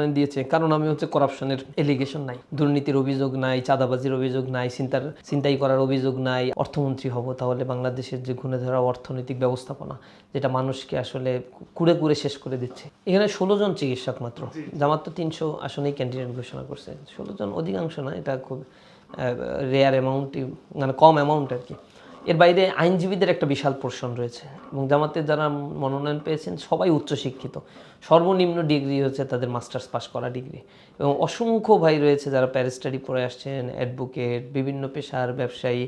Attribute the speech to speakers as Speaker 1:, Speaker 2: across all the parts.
Speaker 1: মনোনয়ন দিয়েছে। কারণ আমি হচ্ছে করাপশনের এলিগেশন নাই। দুর্নীতির অভিযোগ নাই চাঁদাবাজির অভিযোগ নাই চিন্তার চিন্তাই করার অভিযোগ নাই। অর্থমন্ত্রী হব তাহলে বাংলাদেশের যে ঘুণে ধরা অর্থনৈতিক ব্যবস্থাপনা যেটা মানুষকে আসলে কুড়ে কুড়ে শেষ করে দিচ্ছে। এখানে ষোলো জন চিকিৎসক মাত্র। জামাত তো তিনশো আসনেই ক্যান্ডিডেট ঘোষণা করছে। ষোলো জন অধিকাংশ না এটা খুব রেয়ার অ্যামাউন্টই মানে কম অ্যামাউন্ট আর কি। এর বাইরে আইনজীবীদের একটা বিশাল পোর্শন রয়েছে। এবং জামাতে যারা মনোনয়ন পেয়েছেন, সবাই উচ্চশিক্ষিত। সর্বনিম্ন ডিগ্রি হচ্ছে তাদের মাস্টার্স পাস করা ডিগ্রি এবং অসংখ্য ভাই রয়েছে যারা প্যারিস্টাডি পড়ে আসছেন অ্যাডভোকেট বিভিন্ন পেশার ব্যবসায়ী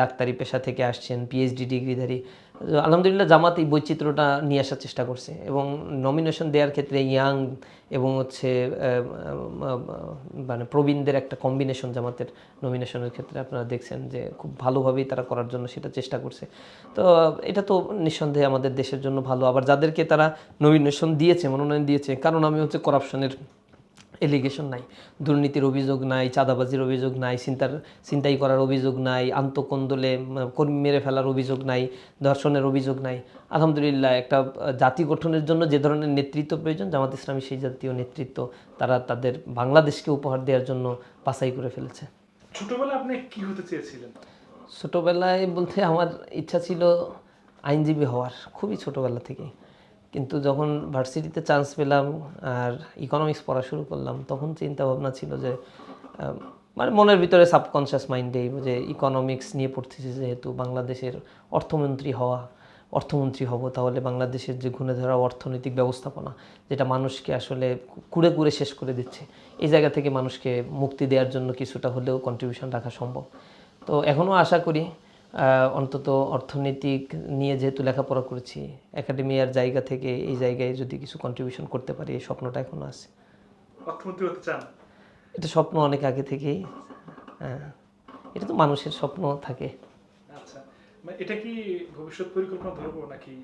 Speaker 1: ডাক্তারি পেশা থেকে আসছেন পিএইচডি ডিগ্রিধারী। আলহামদুলিল্লাহ জামাত এই বৈচিত্র্যটা নিয়ে আসার চেষ্টা করছে এবং নমিনেশন দেওয়ার ক্ষেত্রে ইয়াং এবং হচ্ছে মানে প্রবীণদের একটা কম্বিনেশন জামাতের নমিনেশনের ক্ষেত্রে আপনারা দেখছেন যে খুব ভালোভাবেই তারা করার জন্য সেটা চেষ্টা করছে। তো এটা তো নিঃসন্দেহে আমাদের দেশের জন্য ভালো। আবার যাদেরকে তারা নমিনেশন দিয়েছে, মনোনয়ন দিয়েছে, কারণ আমি হচ্ছে করাপশনের এলিগেশন নাই দুর্নীতির অভিযোগ নাই চাঁদাবাজির অভিযোগ নাই চিন্তার চিন্তাই করার অভিযোগ নাই আন্তকন্দলে কর্মী মেরে ফেলার অভিযোগ নাই ধর্ষণের অভিযোগ নাই। আলহামদুলিল্লাহ একটা জাতি গঠনের জন্য যে ধরনের নেতৃত্ব প্রয়োজন জামাত ইসলামী সেই জাতীয় নেতৃত্ব তারা তাদের বাংলাদেশকে উপহার দেওয়ার জন্য বাছাই করে ফেলেছে।
Speaker 2: ছোটবেলায় আপনি কি হতে চেয়েছিলেন?
Speaker 1: ছোটোবেলায় বলতে আমার ইচ্ছা ছিল আইনজীবী হওয়ার খুবই ছোটোবেলা থেকে কিন্তু যখন ভার্সিটিতে চান্স পেলাম আর ইকোনমিক্স পড়া শুরু করলাম, তখন চিন্তা ভাবনা ছিল যে মানে মনের ভিতরে সাবকনশিয়াস মাইন্ডেই যে ইকোনমিক্স নিয়ে পড়তেছি যেহেতু বাংলাদেশের অর্থমন্ত্রী হওয়া, অর্থমন্ত্রী হব, তাহলে বাংলাদেশের যে ঘুণে ধরা অর্থনৈতিক ব্যবস্থাপনা, যেটা মানুষকে আসলে কুড়ে কুড়ে শেষ করে দিচ্ছে, এই জায়গা থেকে মানুষকে মুক্তি দেওয়ার জন্য কিছুটা হলেও কন্ট্রিবিউশন রাখা সম্ভব। তো এখনও আশা করি অন্তত অর্থনৈতিক নিয়ে যেহেতু লেখাপড়া করেছি একাডেমিয়ার জায়গা থেকে এই জায়গায় যদি কিছু কন্ট্রিবিউশন করতে পারি এই স্বপ্নটা এখনও আছে।
Speaker 2: অর্থমন্ত্রী হতে চান?
Speaker 1: এটা স্বপ্ন অনেক আগে থেকেই। হ্যাঁ এটা তো মানুষের স্বপ্ন থাকে।
Speaker 2: আচ্ছা মানে এটা কি ভবিষ্যৎ পরিকল্পনা ধরবো নাকি?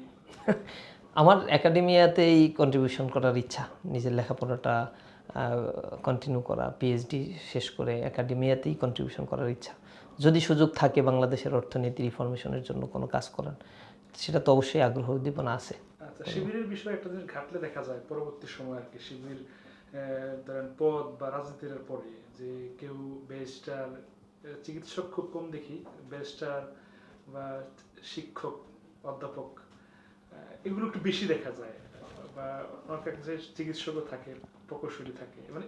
Speaker 1: আমার একাডেমিয়াতেই কন্ট্রিবিউশন করার ইচ্ছা নিজের লেখাপড়াটা কন্টিনিউ করা পিএইচডি শেষ করে একাডেমিয়াতেই কন্ট্রিবিউশন করার ইচ্ছা। যদি সুযোগ থাকে বাংলাদেশের অর্থনীতি রিফরমেশনের জন্য কোনো কাজ করার, সেটা তো অবশ্যই আগ্রহ উদ্দীপনা আছে।
Speaker 2: আচ্ছা শিবিরের বিষয়ে একটা জিনিস ঘাটলে দেখা যায়, পরবর্তী সময় আর কি, শিবির ধরেন পদ বা রাজনীতির পরে যে কেউ ব্যারিস্টার চিকিৎসক খুব কম দেখি, ব্যারিস্টার বা শিক্ষক, অধ্যাপক এগুলো একটু বেশি দেখা যায়। বা অনেক চিকিৎসকও থাকে, প্রকৌশলী থাকে। মানে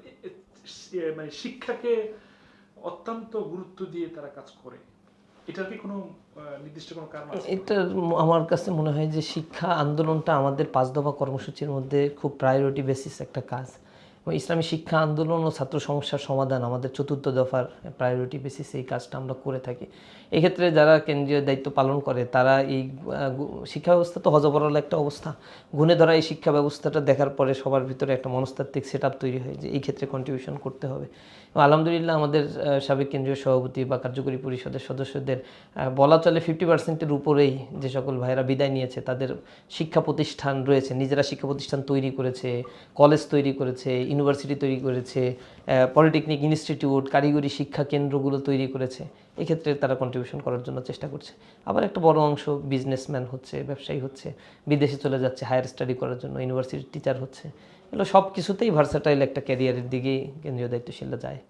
Speaker 2: মানে শিক্ষাকে অত্যন্ত গুরুত্ব দিয়ে তারা কাজ করে। এটার কি কোনো নির্দিষ্ট কোনো কারণ
Speaker 1: এটা আমার কাছে মনে হয় যে শিক্ষা আন্দোলনটা আমাদের পাঁচ দফা কর্মসূচির মধ্যে খুব প্রায়োরিটি বেসিস একটা কাজ। এবং ইসলামী শিক্ষা আন্দোলন ও ছাত্র সমস্যার সমাধান আমাদের চতুর্থ দফার প্রায়োরিটি বেসিস এই কাজটা আমরা করে থাকি। এক্ষেত্রে যারা কেন্দ্রীয় দায়িত্ব পালন করে, তারা এই শিক্ষা ব্যবস্থা তো হজবরল একটা অবস্থা। গুণে ধরা এই শিক্ষা ব্যবস্থাটা দেখার পরে সবার ভিতরে একটা মনস্তাত্ত্বিক সেট তৈরি হয় যে এই ক্ষেত্রে কন্ট্রিবিউশন করতে হবে। এবং আলহামদুলিল্লাহ আমাদের সাবেক কেন্দ্রীয় সভাপতি বা কার্যকরী পরিষদের সদস্যদের বলা চলে ফিফটি পার্সেন্টের উপরেই যে সকল ভাইয়েরা বিদায় নিয়েছে, তাদের শিক্ষা প্রতিষ্ঠান রয়েছে, নিজেরা শিক্ষা প্রতিষ্ঠান তৈরি করেছে কলেজ তৈরি করেছে ইউনিভার্সিটি তৈরি করেছে পলিটেকনিক ইনস্টিটিউট, কারিগরি শিক্ষা কেন্দ্রগুলো তৈরি করেছে, এক্ষেত্রে তারা কন্ট্রিবিউশন করার জন্য চেষ্টা করছে। আবার একটা বড় অংশ বিজনেসম্যান হচ্ছে, ব্যবসায়ী হচ্ছে, বিদেশে চলে যাচ্ছে হায়ার স্টাডি করার জন্য ইউনিভার্সিটির টিচার হচ্ছে। এগুলো সব কিছুতেই ভার্সাটাইল একটা ক্যারিয়ারের দিকেই কেন্দ্রীয় দায়িত্বশীলরা যায়।